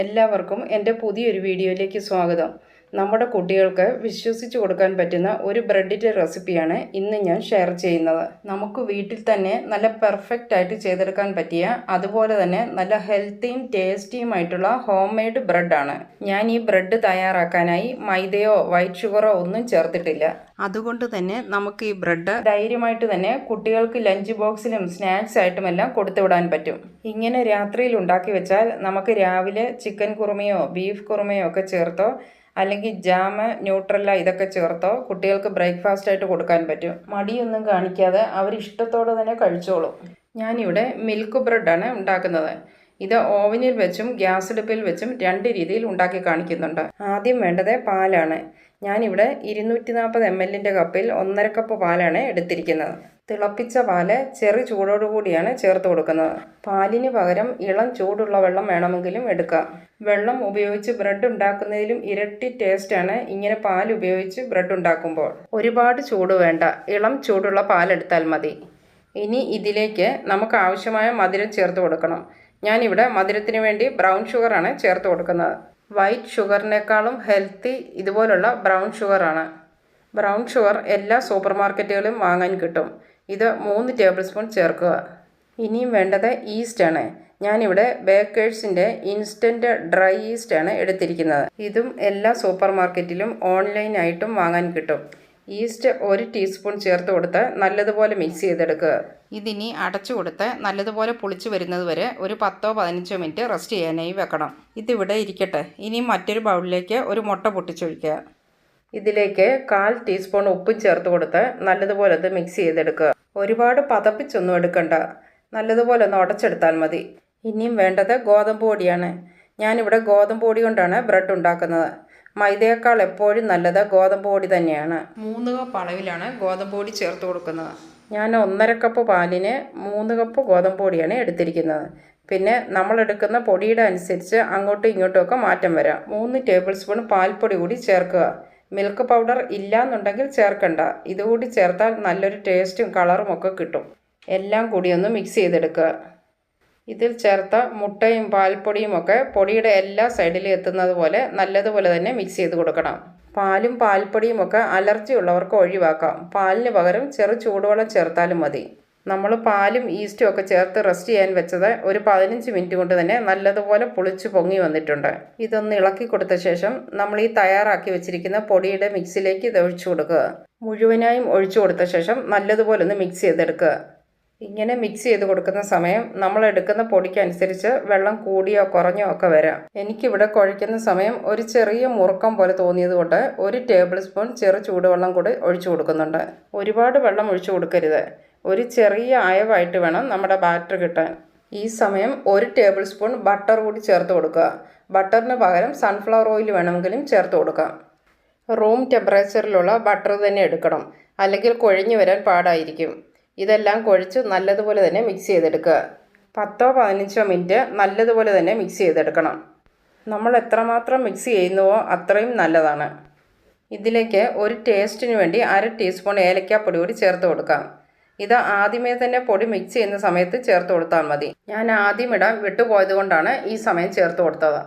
എല്ലാവർക്കും എന്റെ പുതിയൊരു വീഡിയോയിലേക്ക് സ്വാഗതം. നമ്മുടെ കുട്ടികൾക്ക് വിശ്വസിച്ച് കൊടുക്കാൻ പറ്റുന്ന ഒരു ബ്രെഡിന്റെ റെസിപ്പിയാണ് ഇന്ന് ഞാൻ ഷെയർ ചെയ്യുന്നത്. നമുക്ക് വീട്ടിൽ തന്നെ നല്ല പെർഫെക്റ്റ് ആയിട്ട് ചെയ്തെടുക്കാൻ പറ്റിയ അതുപോലെ തന്നെ നല്ല ഹെൽത്തിയും ടേസ്റ്റിയുമായിട്ടുള്ള ഹോം മെയ്ഡ് ബ്രെഡാണ് ഞാൻ ഈ ബ്രെഡ് തയ്യാറാക്കാനായി മൈദയോ വൈറ്റ് ഷുഗറോ ഒന്നും ചേർത്തിട്ടില്ല. അതുകൊണ്ട് തന്നെ നമുക്ക് ഈ ബ്രെഡ് ധൈര്യമായിട്ട് തന്നെ കുട്ടികൾക്ക് ലഞ്ച് ബോക്സിലും സ്നാക്സ് ആയിട്ടുമെല്ലാം കൊടുത്തുവിടാൻ പറ്റും. ഇങ്ങനെ രാത്രിയിൽ ഉണ്ടാക്കി വെച്ചാൽ നമുക്ക് രാവിലെ ചിക്കൻ കുറുമയോ ബീഫ് കുറുമയോ ഒക്കെ ചേർത്തോ അല്ലെങ്കിൽ ജാമ് ന്യൂട്രല്ല ഇതൊക്കെ ചേർത്തോ? കുട്ടികൾക്ക് ബ്രേക്ക്ഫാസ്റ്റ് ആയിട്ട് കൊടുക്കാൻ പറ്റും. മടിയൊന്നും കാണിക്കാതെ അവർ ഇഷ്ടത്തോടെ തന്നെ കഴിച്ചോളും. ഞാനിവിടെ മിൽക്ക് ബ്രെഡാണ് ഉണ്ടാക്കുന്നത്. ഇത് ഓവനിൽ വെച്ചും ഗ്യാസ് അടുപ്പിൽ വെച്ചും രണ്ട് രീതിയിൽ ഉണ്ടാക്കി കാണിക്കുന്നുണ്ട്. ആദ്യം വേണ്ടത് പാലാണ്. ഞാനിവിടെ ഇരുന്നൂറ്റി നാൽപ്പത് എം എല്ലിന്റെ കപ്പിൽ ഒന്നര കപ്പ് പാലാണ് എടുത്തിരിക്കുന്നത്. തിളപ്പിച്ച പാൽ ചെറു ചൂടോടുകൂടിയാണ് ചേർത്ത് കൊടുക്കുന്നത്. പാലിന് പകരം ഇളം ചൂടുള്ള വെള്ളം വേണമെങ്കിലും എടുക്കാം. വെള്ളം ഉപയോഗിച്ച് ബ്രെഡ് ഉണ്ടാക്കുന്നതിലും ഇരട്ടി ടേസ്റ്റാണ് ഇങ്ങനെ പാൽ ഉപയോഗിച്ച് ബ്രെഡ് ഉണ്ടാക്കുമ്പോൾ. ഒരുപാട് ചൂട് വേണ്ട. ഇളം ചൂടുള്ള പാലെടുത്താൽ മതി. ഇനി ഇതിലേക്ക് നമുക്ക് ആവശ്യമായ മധുരം ചേർത്ത് കൊടുക്കണം. ഞാനിവിടെ മധുരത്തിന് വേണ്ടി ബ്രൗൺ ഷുഗറാണ് ചേർത്ത് കൊടുക്കുന്നത്. വൈറ്റ് ഷുഗറിനേക്കാളും ഹെൽത്തി ഇതുപോലുള്ള ബ്രൗൺ ഷുഗറാണ്. ബ്രൗൺ ഷുഗർ എല്ലാ സൂപ്പർ മാർക്കറ്റുകളിലും വാങ്ങാൻ കിട്ടും. ഇത് മൂന്ന് ടേബിൾ സ്പൂൺ ചേർക്കുക. ഇനിയും വേണ്ടത് ഈസ്റ്റാണ് ഞാനിവിടെ ബേക്കേഴ്സിന്റെ ഇൻസ്റ്റന്റ് ഡ്രൈ ഈസ്റ്റാണ് എടുത്തിരിക്കുന്നത്. ഇതും എല്ലാ സൂപ്പർ മാർക്കറ്റിലും ഓൺലൈനായിട്ടും വാങ്ങാൻ കിട്ടും. ഈസ്റ്റ് ഒരു ടീസ്പൂൺ ചേർത്ത് കൊടുത്ത് നല്ലതുപോലെ മിക്സ് ചെയ്തെടുക്കുക. ഇതിനി അടച്ചു കൊടുത്ത് നല്ലതുപോലെ പുളിച്ച് വരുന്നത് വരെ ഒരു പത്തോ പതിനഞ്ചോ മിനിറ്റ് റെസ്റ്റ് ചെയ്യാനായി വെക്കണം. ഇതിവിടെ ഇരിക്കട്ടെ. ഇനി മറ്റൊരു ബൗളിലേക്ക് ഒരു മുട്ട പൊട്ടിച്ചൊഴിക്കുക. ഇതിലേക്ക് കാൽ ടീസ്പൂൺ ഉപ്പും ചേർത്ത് കൊടുത്ത് നല്ലതുപോലെ അത് മിക്സ് ചെയ്തെടുക്കുക. ഒരുപാട് പതപ്പിച്ചൊന്നും എടുക്കണ്ട. നല്ലതുപോലെ ഒന്ന് ഉടച്ചെടുത്താൽ മതി. ഇനിയും വേണ്ടത് ഗോതമ്പ് പൊടിയാണ്. ഞാനിവിടെ ഗോതമ്പ് പൊടി കൊണ്ടാണ് ബ്രെഡ് ഉണ്ടാക്കുന്നത്. മൈദയേക്കാൾ എപ്പോഴും നല്ലത് ഗോതമ്പ് പൊടി തന്നെയാണ്. മൂന്ന് കപ്പ് അളവിലാണ് ഗോതമ്പ് പൊടി ചേർത്ത് കൊടുക്കുന്നത്. ഞാൻ ഒന്നര കപ്പ് പാലിന് മൂന്ന് കപ്പ് ഗോതമ്പ് പൊടിയാണ് എടുത്തിരിക്കുന്നത്. പിന്നെ നമ്മളെടുക്കുന്ന പൊടിയുടെ അനുസരിച്ച് അങ്ങോട്ടും ഇങ്ങോട്ടും ഒക്കെ മാറ്റം വരാം. മൂന്ന് ടേബിൾ സ്പൂൺ പാൽപ്പൊടി കൂടി ചേർക്കുക. മിൽക്ക് പൗഡർ ഇല്ലയെന്നുണ്ടെങ്കിൽ ചേർക്കണ്ട. ഇതുകൂടി ചേർത്താൽ നല്ലൊരു ടേസ്റ്റും കളറും ഒക്കെ കിട്ടും. എല്ലാം കൂടി ഒന്ന് മിക്സ് ചെയ്തെടുക്കുക. ഇതിൽ ചേർത്ത മുട്ടയും പാൽപ്പൊടിയും ഒക്കെ പൊടിയുടെ എല്ലാ സൈഡിലും എത്തുന്നത് പോലെ നല്ലതുപോലെ തന്നെ മിക്സ് ചെയ്ത് കൊടുക്കണം. പാലും പാൽപ്പൊടിയും ഒക്കെ അലർജി ഉള്ളവർക്ക് ഒഴിവാക്കാം. പാലിന് പകരം ചെറു ചൂടുവെള്ളം ചേർത്താലും മതി. നമ്മൾ പാലും ഈസ്റ്റും ഒക്കെ ചേർത്ത് റെസ്റ്റ് ചെയ്യാൻ വെച്ചത് ഒരു പതിനഞ്ച് മിനിറ്റ് കൊണ്ട് തന്നെ നല്ലതുപോലെ പുളിച്ച് പൊങ്ങി വന്നിട്ടുണ്ട്. ഇതൊന്ന് ഇളക്കി കൊടുത്ത ശേഷം നമ്മൾ ഈ തയ്യാറാക്കി വെച്ചിരിക്കുന്ന പൊടിയുടെ മിക്സിലേക്ക് ഇത് ഒഴിച്ചു കൊടുക്കുക. മുഴുവനായും ഒഴിച്ചു കൊടുത്ത ശേഷം നല്ലതുപോലെ ഒന്ന് മിക്സ് ചെയ്തെടുക്കുക. ഇങ്ങനെ മിക്സ് ചെയ്ത് കൊടുക്കുന്ന സമയം നമ്മൾ എടുക്കുന്ന പൊടിക്കനുസരിച്ച് വെള്ളം കൂടിയോ കുറഞ്ഞോ ഒക്കെ വരാം. എനിക്കിവിടെ കുഴയ്ക്കുന്ന സമയം ഒരു ചെറിയ മുറുക്കം പോലെ തോന്നിയതുകൊണ്ട് ഒരു ടേബിൾ സ്പൂൺ ചെറു ചൂടുവെള്ളം കൂടി ഒഴിച്ചു കൊടുക്കുന്നുണ്ട്. ഒരുപാട് വെള്ളം ഒഴിച്ചു കൊടുക്കരുത്. ഒരു ചെറിയ അയവായിട്ട് വേണം നമ്മുടെ ബാറ്റർ കിട്ടാൻ. ഈ സമയം ഒരു ടേബിൾ സ്പൂൺ ബട്ടർ കൂടി ചേർത്ത് കൊടുക്കുക. ബട്ടറിന് പകരം സൺഫ്ലവർ ഓയിൽ വേണമെങ്കിലും ചേർത്ത് കൊടുക്കാം. റൂം ടെമ്പറേച്ചറിലുള്ള ബട്ടർ തന്നെ എടുക്കണം. അല്ലെങ്കിൽ കുഴഞ്ഞു വരാൻ പാടായിരിക്കും. ഇതെല്ലാം കുഴച്ച് നല്ലതുപോലെ തന്നെ മിക്സ് ചെയ്തെടുക്കുക. പത്തോ പതിനഞ്ചോ മിനിറ്റ് നല്ലതുപോലെ തന്നെ മിക്സ് ചെയ്തെടുക്കണം. നമ്മൾ എത്രമാത്രം മിക്സ് ചെയ്യുന്നുവോ അത്രയും നല്ലതാണ്. ഇതിലേക്ക് ഒരു ടേസ്റ്റിന് വേണ്ടി അര ടീസ്പൂൺ ഏലക്കാപ്പൊടി കൂടി ചേർത്ത് കൊടുക്കാം. ഇത് ആദ്യമേ തന്നെ പൊടി മിക്സ് ചെയ്യുന്ന സമയത്ത് ചേർത്ത് കൊടുത്താൽ മതി. ഞാൻ ആദ്യം ഇടാൻ വിട്ടുപോയത് കൊണ്ടാണ് ഈ സമയം ചേർത്ത് കൊടുത്തത്.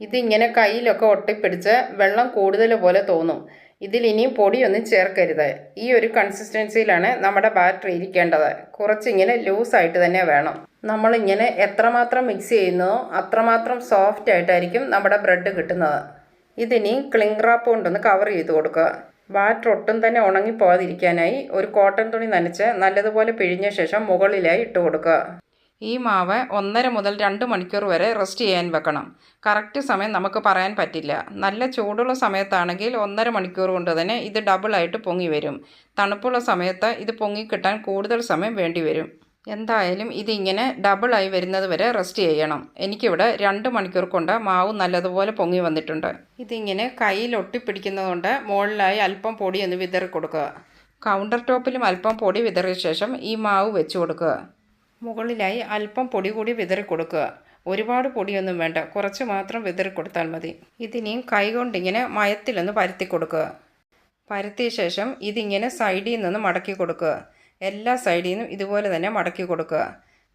ഇതിങ്ങനെ കയ്യിലൊക്കെ ഒട്ടിപ്പിടിച്ച് വെള്ളം കൂടുതൽ പോലെ തോന്നും. ഇതിൽ ഇനിയും പൊടിയൊന്നും ചേർക്കരുത്. ഈ ഒരു കൺസിസ്റ്റൻസിയിലാണ് നമ്മുടെ ബാറ്ററി ഇരിക്കേണ്ടത്. കുറച്ചിങ്ങനെ ലൂസായിട്ട് തന്നെ വേണം. നമ്മളിങ്ങനെ എത്രമാത്രം മിക്സ് ചെയ്യുന്നതോ അത്രമാത്രം സോഫ്റ്റ് ആയിട്ടായിരിക്കും നമ്മുടെ ബ്രെഡ് കിട്ടുന്നത്. ഇതിനി ക്ലിംഗ് റാപ്പ് കൊണ്ടൊന്ന് കവർ ചെയ്ത് കൊടുക്കുക. ബാറ്റർ ഒട്ടും തന്നെ ഉണങ്ങിപ്പോകാതിരിക്കാനായി ഒരു കോട്ടൺ തുണി നനച്ച് നല്ലതുപോലെ പിഴിഞ്ഞ ശേഷം മുകളിലായി ഇട്ട് കൊടുക്കുക. ഈ മാവ് ഒന്നര മുതൽ രണ്ട് മണിക്കൂർ വരെ റെസ്റ്റ് ചെയ്യാൻ വെക്കണം. കറക്റ്റ് സമയം നമുക്ക് പറയാൻ പറ്റില്ല. നല്ല ചൂടുള്ള സമയത്താണെങ്കിൽ ഒന്നര മണിക്കൂർ കൊണ്ട് തന്നെ ഇത് ഡബിളായിട്ട് പൊങ്ങി വരും. തണുപ്പുള്ള സമയത്ത് ഇത് പൊങ്ങിക്കിട്ടാൻ കൂടുതൽ സമയം വേണ്ടി വരും. എന്തായാലും ഇതിങ്ങനെ ഡബിളായി വരുന്നത് വരെ റെസ്റ്റ് ചെയ്യണം. എനിക്കിവിടെ രണ്ട് മണിക്കൂർ കൊണ്ട് മാവ് നല്ലതുപോലെ പൊങ്ങി വന്നിട്ടുണ്ട്. ഇതിങ്ങനെ കയ്യിൽ ഒട്ടിപ്പിടിക്കുന്നതുകൊണ്ട് മുകളിലായി അല്പം പൊടി ഒന്ന് വിതറി കൊടുക്കുക. കൗണ്ടർ ടോപ്പിലും അല്പം പൊടി വിതറിയ ശേഷം ഈ മാവ് വെച്ച് കൊടുക്കുക. മുകളിലായി അല്പം പൊടി കൂടി വിതറി കൊടുക്കുക. ഒരുപാട് പൊടിയൊന്നും വേണ്ട. കുറച്ച് മാത്രം വിതറി കൊടുത്താൽ മതി. ഇതിനെയും കൈകൊണ്ടിങ്ങനെ മയത്തിലൊന്ന് പരത്തി കൊടുക്കുക. പരത്തിയ ശേഷം ഇതിങ്ങനെ സൈഡിൽ നിന്ന് മടക്കി കൊടുക്കുക. എല്ലാ സൈഡിൽ നിന്നും ഇതുപോലെ തന്നെ മടക്കി കൊടുക്കുക.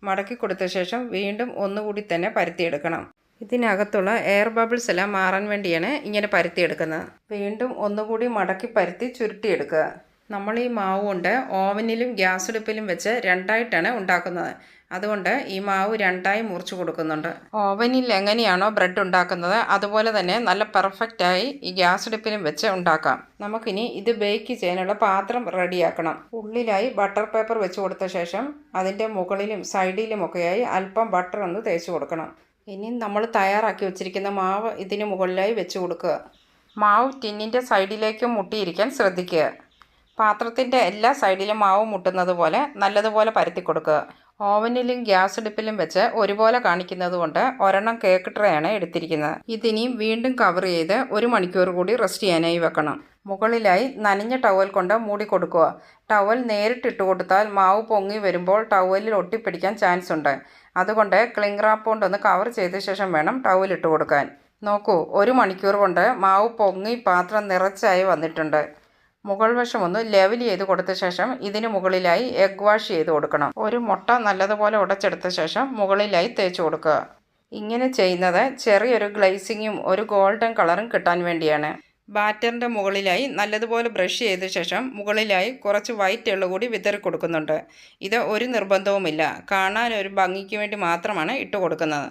മടക്കി കൊടുത്ത ശേഷം വീണ്ടും ഒന്നുകൂടി തന്നെ പരത്തിയെടുക്കണം. ഇതിനകത്തുള്ള എയർ ബബിൾസ് എല്ലാം മാറാൻ വേണ്ടിയാണ് ഇങ്ങനെ പരത്തിയെടുക്കുന്നത്. വീണ്ടും ഒന്നുകൂടി മടക്കി പരത്തി ചുരുട്ടിയെടുക്കുക. നമ്മൾ ഈ മാവ് കൊണ്ട് ഓവനിലും ഗ്യാസ് അടുപ്പിലും വെച്ച് രണ്ടായിട്ടാണ് ഉണ്ടാക്കുന്നത്. അതുകൊണ്ട് ഈ മാവ് രണ്ടായി മുറിച്ച് കൊടുക്കുന്നുണ്ട്. ഓവനിൽ എങ്ങനെയാണോ ബ്രെഡ് ഉണ്ടാക്കുന്നത് അതുപോലെ തന്നെ നല്ല പെർഫെക്റ്റായി ഈ ഗ്യാസ് അടുപ്പിലും വെച്ച് ഉണ്ടാക്കാം. നമുക്കിനി ഇത് ബേക്ക് ചെയ്യാനുള്ള പാത്രം റെഡിയാക്കണം ഉള്ളിലായി ബട്ടർ പേപ്പർ വെച്ച് കൊടുത്ത ശേഷം അതിന്റെ മുകളിലും സൈഡിലുമൊക്കെയായി അല്പം ബട്ടർ ഒന്ന് തേച്ച് കൊടുക്കണം. ഇനി നമ്മൾ തയ്യാറാക്കി വെച്ചിരിക്കുന്ന മാവ് ഇതിന് മുകളിലായി വെച്ച് കൊടുക്കുക. മാവ് ടിന്നിന്റെ സൈഡിലേക്ക് മുട്ടിയിരിക്കാൻ ശ്രദ്ധിക്കുക. പാത്രത്തിന്റെ എല്ലാ സൈഡിലും മാവ് മുട്ടുന്നത് പോലെ നല്ലതുപോലെ പരത്തി കൊടുക്കുക. ഓവനിലും ഗ്യാസ് അടുപ്പിലും വെച്ച് ഒരുപോലെ കാണിക്കുന്നത് കൊണ്ട് ഒരെണ്ണം കേക്ക് ട്രേയാണ് എടുത്തിരിക്കുന്നത്. ഇതിനി വീണ്ടും കവർ ചെയ്ത് ഒരു മണിക്കൂർ കൂടി റെസ്റ്റ് ചെയ്യാനായി വെക്കണം. മുകളിലായി നനഞ്ഞ ടവൽ കൊണ്ട് മൂടി കൊടുക്കുക. ടവൽ നേരിട്ടിട്ട് കൊടുത്താൽ മാവ് പൊങ്ങി വരുമ്പോൾ ടവലിൽ ഒട്ടിപ്പിടിക്കാൻ ചാൻസ് ഉണ്ട്. അതുകൊണ്ട് ക്ലിംഗ് റാപ്പ് കൊണ്ടൊന്ന് കവർ ചെയ്ത ശേഷം വേണം ടവൽ ഇട്ട് കൊടുക്കാൻ. നോക്കൂ ഒരു മണിക്കൂർ കൊണ്ട് മാവ് പൊങ്ങി പാത്രം നിറച്ചായി വന്നിട്ടുണ്ട്. മുകൾ വശം ഒന്ന് ലെവൽ ചെയ്ത് കൊടുത്ത ശേഷം ഇതിന് മുകളിലായി എഗ് വാഷ് ചെയ്ത് കൊടുക്കണം. ഒരു മുട്ട നല്ലതുപോലെ ഉടച്ചെടുത്ത ശേഷം മുകളിലായി തേച്ച് കൊടുക്കുക. ഇങ്ങനെ ചെയ്യുന്നത് ചെറിയൊരു ഗ്ലൈസിങ്ങും ഒരു ഗോൾഡൻ കളറും കിട്ടാൻ വേണ്ടിയാണ്. ബാറ്ററിന്റെ മുകളിലായി നല്ലതുപോലെ ബ്രഷ് ചെയ്ത ശേഷം മുകളിലായി കുറച്ച് വൈറ്റ് എള്ളു കൂടി വിതറി കൊടുക്കുന്നുണ്ട്. ഇത് ഒരു നിർബന്ധവുമില്ല. കാണാൻ ഒരു ഭംഗിക്ക് വേണ്ടി മാത്രമാണ് ഇട്ട് കൊടുക്കുന്നത്.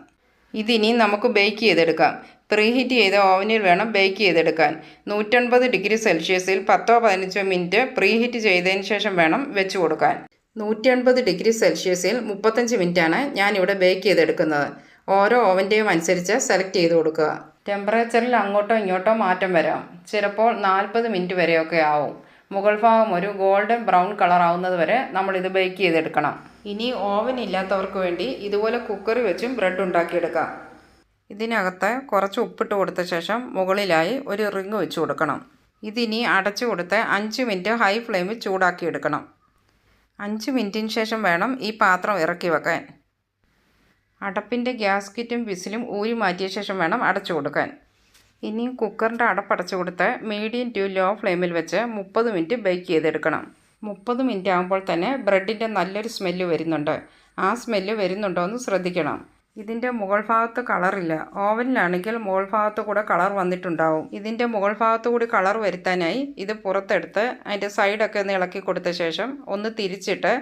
ഇതിനി നമുക്ക് ബേക്ക് ചെയ്തെടുക്കാം. പ്രീഹീറ്റ് ചെയ്ത ഓവനിൽ വേണം ബേക്ക് ചെയ്തെടുക്കാൻ. നൂറ്റൻപത് ഡിഗ്രി സെൽഷ്യസിൽ പത്തോ പതിനഞ്ചോ മിനിറ്റ് പ്രീഹീറ്റ് ചെയ്തതിന് ശേഷം വേണം വെച്ച് കൊടുക്കാൻ. നൂറ്റൻപത് ഡിഗ്രി സെൽഷ്യസിൽ മുപ്പത്തഞ്ച് മിനിറ്റാണ് ഞാനിവിടെ ബേക്ക് ചെയ്തെടുക്കുന്നത്. ഓരോ ഓവന്റെയും അനുസരിച്ച് സെലക്ട് ചെയ്ത് കൊടുക്കുക. ടെമ്പറേച്ചറിൽ അങ്ങോട്ടോ ഇങ്ങോട്ടോ മാറ്റം വരാം. ചിലപ്പോൾ നാൽപ്പത് മിനിറ്റ് വരെയൊക്കെ ആവും. മുകൾ ഭാഗം ഒരു ഗോൾഡൻ ബ്രൗൺ കളർ ആവുന്നത് വരെ നമ്മളിത് ബേക്ക് ചെയ്തെടുക്കണം. ഇനി ഓവൻ ഇല്ലാത്തവർക്ക് വേണ്ടി ഇതുപോലെ കുക്കറി വെച്ചും ബ്രെഡ് ഉണ്ടാക്കിയെടുക്കാം. ഇതിനകത്ത് കുറച്ച് ഉപ്പിട്ട് കൊടുത്ത ശേഷം മുകളിലായി ഒരു റിങ് വെച്ച് കൊടുക്കണം. ഇതിനി അടച്ചു കൊടുത്ത് അഞ്ച് മിനിറ്റ് ഹൈ ഫ്ലെയിമിൽ ചൂടാക്കി എടുക്കണം. അഞ്ച് മിനിറ്റിന് ശേഷം വേണം ഈ പാത്രം ഇറക്കി വെക്കാൻ. അടപ്പിന്റെ ഗ്യാസ് കിറ്റും വിസിലും ഊരി മാറ്റിയ ശേഷം വേണം അടച്ചു കൊടുക്കാൻ. ഇനി കുക്കറിന്റെ അടപ്പടച്ചു കൊടുത്ത് മീഡിയം ടു ലോ ഫ്ലെയിമിൽ വെച്ച് മുപ്പത് മിനിറ്റ് ബേക്ക് ചെയ്തെടുക്കണം. മുപ്പത് മിനിറ്റ് ആകുമ്പോൾ തന്നെ ബ്രെഡിന്റെ നല്ലൊരു സ്മെല്ല് വരുന്നുണ്ട്. ആ സ്മെല്ല് വരുന്നുണ്ടോ എന്ന് ശ്രദ്ധിക്കണം. ഇതിന്റെ മുകൾ ഭാഗത്ത് കളറില്ല ഓവനിലാണെങ്കിൽ മുകൾ ഭാഗത്ത് കൂടെ കളർ വന്നിട്ടുണ്ടാവും. ഇതിന്റെ മുകൾ ഭാഗത്ത് കൂടി കളർ വരുത്താനായി ഇത് പുറത്തെടുത്ത് അതിന്റെ സൈഡൊക്കെ ഒന്ന് ഇളക്കി കൊടുത്ത ശേഷം ഒന്ന് തിരിച്ചിട്ട്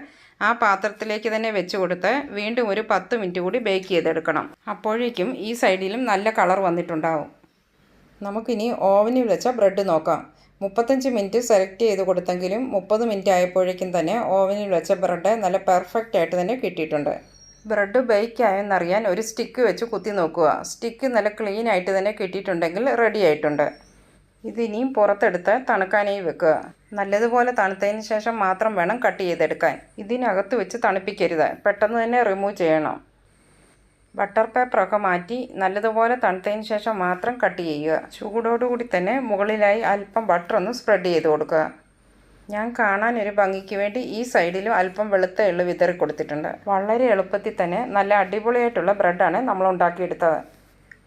ആ പാത്രത്തിലേക്ക് തന്നെ വെച്ച് കൊടുത്ത് വീണ്ടും ഒരു പത്ത് മിനിറ്റ് കൂടി ബേക്ക് ചെയ്തെടുക്കണം. അപ്പോഴേക്കും ഈ സൈഡിലും നല്ല കളർ വന്നിട്ടുണ്ടാവും. നമുക്കിനി ഓവനിൽ വെച്ച ബ്രെഡ് നോക്കാം. മുപ്പത്തഞ്ച് മിനിറ്റ് സെലക്ട് ചെയ്ത് കൊടുത്തെങ്കിലും മുപ്പത് മിനിറ്റ് ആയപ്പോഴേക്കും തന്നെ ഓവനിൽ വെച്ച ബ്രെഡ് നല്ല പെർഫെക്റ്റ് ആയിട്ട് തന്നെ കിട്ടിയിട്ടുണ്ട്. ബ്രെഡ് ബേക്ക് ആയെന്നറിയാൻ ഒരു സ്റ്റിക്ക് വെച്ച് കുത്തി നോക്കുക. സ്റ്റിക്ക് നല്ല ക്ലീൻ ആയിട്ട് തന്നെ കിട്ടിയിട്ടുണ്ടെങ്കിൽ റെഡി ആയിട്ടുണ്ട്. ഇതിനിയും പുറത്തെടുത്ത് തണുക്കാനായി വെക്കുക. നല്ലതുപോലെ തണുത്തതിന് ശേഷം മാത്രം വേണം കട്ട് ചെയ്തെടുക്കാൻ. ഇതിനകത്ത് വെച്ച് തണുപ്പിക്കരുത്. പെട്ടെന്ന് തന്നെ റിമൂവ് ചെയ്യണം. ബട്ടർ പേപ്പറൊക്കെ മാറ്റി നല്ലതുപോലെ തണുത്തതിന് ശേഷം മാത്രം കട്ട് ചെയ്യുക. ചൂടോടുകൂടി തന്നെ മുകളിലായി അല്പം ബട്ടർ ഒന്ന് സ്പ്രെഡ് ചെയ്ത് കൊടുക്കുക. ഞാൻ കാണാൻ ഒരു ഭംഗിക്ക് വേണ്ടി ഈ സൈഡിലും അല്പം വെളുത്ത എള്ളു വിതറി കൊടുത്തിട്ടുണ്ട്. വളരെ എളുപ്പത്തിൽ തന്നെ നല്ല അടിപൊളിയായിട്ടുള്ള ബ്രെഡാണ് നമ്മൾ ഉണ്ടാക്കിയെടുത്തത്.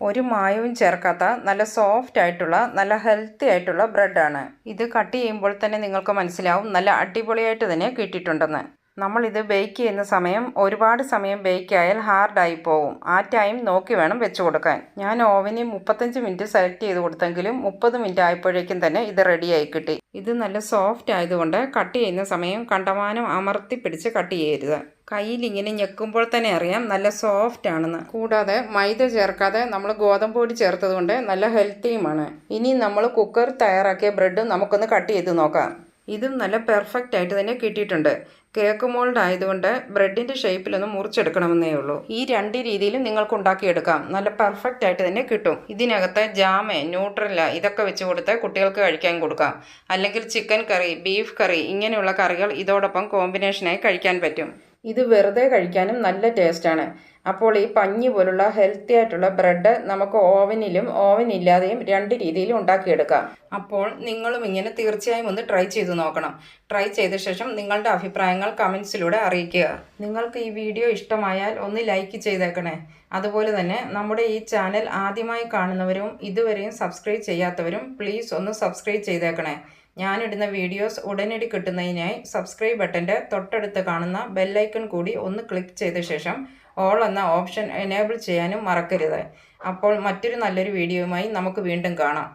ഒരു മായവും ചേർക്കാത്ത നല്ല സോഫ്റ്റ് ആയിട്ടുള്ള നല്ല ഹെൽത്തി ആയിട്ടുള്ള ബ്രെഡാണ്. ഇത് കട്ട് ചെയ്യുമ്പോൾ തന്നെ നിങ്ങൾക്ക് മനസ്സിലാവും നല്ല അടിപൊളിയായിട്ട് തന്നെ കിട്ടിയിട്ടുണ്ടെന്ന്. നമ്മളിത് ബേക്ക് ചെയ്യുന്ന സമയം ഒരുപാട് സമയം ബേക്ക് ആയാൽ ഹാർഡായി പോകും ആ ടൈം നോക്കി വേണം വെച്ച് കൊടുക്കാൻ. ഞാൻ ഓവനിൽ മുപ്പത്തഞ്ച് മിനിറ്റ് സെലക്ട് ചെയ്ത് കൊടുത്തെങ്കിലും മുപ്പത് മിനിറ്റ് ആയപ്പോഴേക്കും തന്നെ ഇത് റെഡിയായി കിട്ടി. ഇത് നല്ല സോഫ്റ്റ് ആയതുകൊണ്ട് കട്ട് ചെയ്യുന്ന സമയം കണ്ടമാനം അമർത്തി പിടിച്ച് കട്ട് ചെയ്യരുത്. കയ്യിൽ ഇങ്ങനെ ഞെക്കുമ്പോൾ തന്നെ അറിയാം നല്ല സോഫ്റ്റ് ആണെന്ന്. കൂടാതെ മൈദ ചേർക്കാതെ നമ്മൾ ഗോതമ്പ് പൊടി ചേർത്തതുകൊണ്ട് നല്ല ഹെൽത്തിയുമാണ് ഇനി നമ്മൾ കുക്കർ തയ്യാറാക്കിയ ബ്രെഡ് നമുക്കൊന്ന് കട്ട് ചെയ്ത് നോക്കാം. ഇതും നല്ല പെർഫെക്റ്റ് ആയിട്ട് തന്നെ കിട്ടിയിട്ടുണ്ട്. കേക്ക് മോൾഡ് ആയതുകൊണ്ട് ബ്രെഡിന്റെ ഷേപ്പിലൊന്ന് മുറിച്ചെടുക്കണമെന്നേ ഉള്ളൂ. ഈ രണ്ട് രീതിയിലും നിങ്ങൾക്ക് ഉണ്ടാക്കിയെടുക്കാം. നല്ല പെർഫെക്റ്റ് ആയിട്ട് തന്നെ കിട്ടും. ഇതിനകത്ത് ജാമ് ന്യൂട്രല്ല ഇതൊക്കെ വെച്ച് കൊടുത്ത് കുട്ടികൾക്ക് കഴിക്കാൻ കൊടുക്കാം. അല്ലെങ്കിൽ ചിക്കൻ കറി ബീഫ് കറി ഇങ്ങനെയുള്ള കറികൾ ഇതോടൊപ്പം കോമ്പിനേഷനായി കഴിക്കാൻ പറ്റും. ഇത് വെറുതെ കഴിക്കാനും നല്ല ടേസ്റ്റാണ്. അപ്പോൾ ഈ പഞ്ഞി പോലുള്ള ഹെൽത്തി ആയിട്ടുള്ള ബ്രെഡ് നമുക്ക് ഓവനിലും ഓവൻ ഇല്ലാതെയും രണ്ട് രീതിയിലും ഉണ്ടാക്കിയെടുക്കാം. അപ്പോൾ നിങ്ങളും ഇങ്ങനെ തീർച്ചയായും ഒന്ന് ട്രൈ ചെയ്ത് നോക്കണം. ട്രൈ ചെയ്ത ശേഷം നിങ്ങളുടെ അഭിപ്രായങ്ങൾ കമൻസിലൂടെ അറിയിക്കുക. നിങ്ങൾക്ക് ഈ വീഡിയോ ഇഷ്ടമായാൽ ഒന്ന് ലൈക്ക് ചെയ്തേക്കണേ. അതുപോലെ തന്നെ നമ്മുടെ ഈ ചാനൽ ആദ്യമായി കാണുന്നവരും ഇതുവരെയും സബ്സ്ക്രൈബ് ചെയ്യാത്തവരും പ്ലീസ് ഒന്ന് സബ്സ്ക്രൈബ് ചെയ്തേക്കണേ. ഞാനിടുന്ന വീഡിയോസ് ഉടനടി കിട്ടുന്നതിനായി സബ്സ്ക്രൈബ് ബട്ടന്റെ തൊട്ടടുത്ത് കാണുന്ന ബെല്ലൈക്കൺ കൂടി ഒന്ന് ക്ലിക്ക് ചെയ്ത ശേഷം ഓൾ എന്ന ഓപ്ഷൻ എനേബിൾ ചെയ്യാനും മറക്കരുത്. അപ്പോൾ മറ്റൊരു നല്ലൊരു വീഡിയോയുമായി നമുക്ക് വീണ്ടും കാണാം.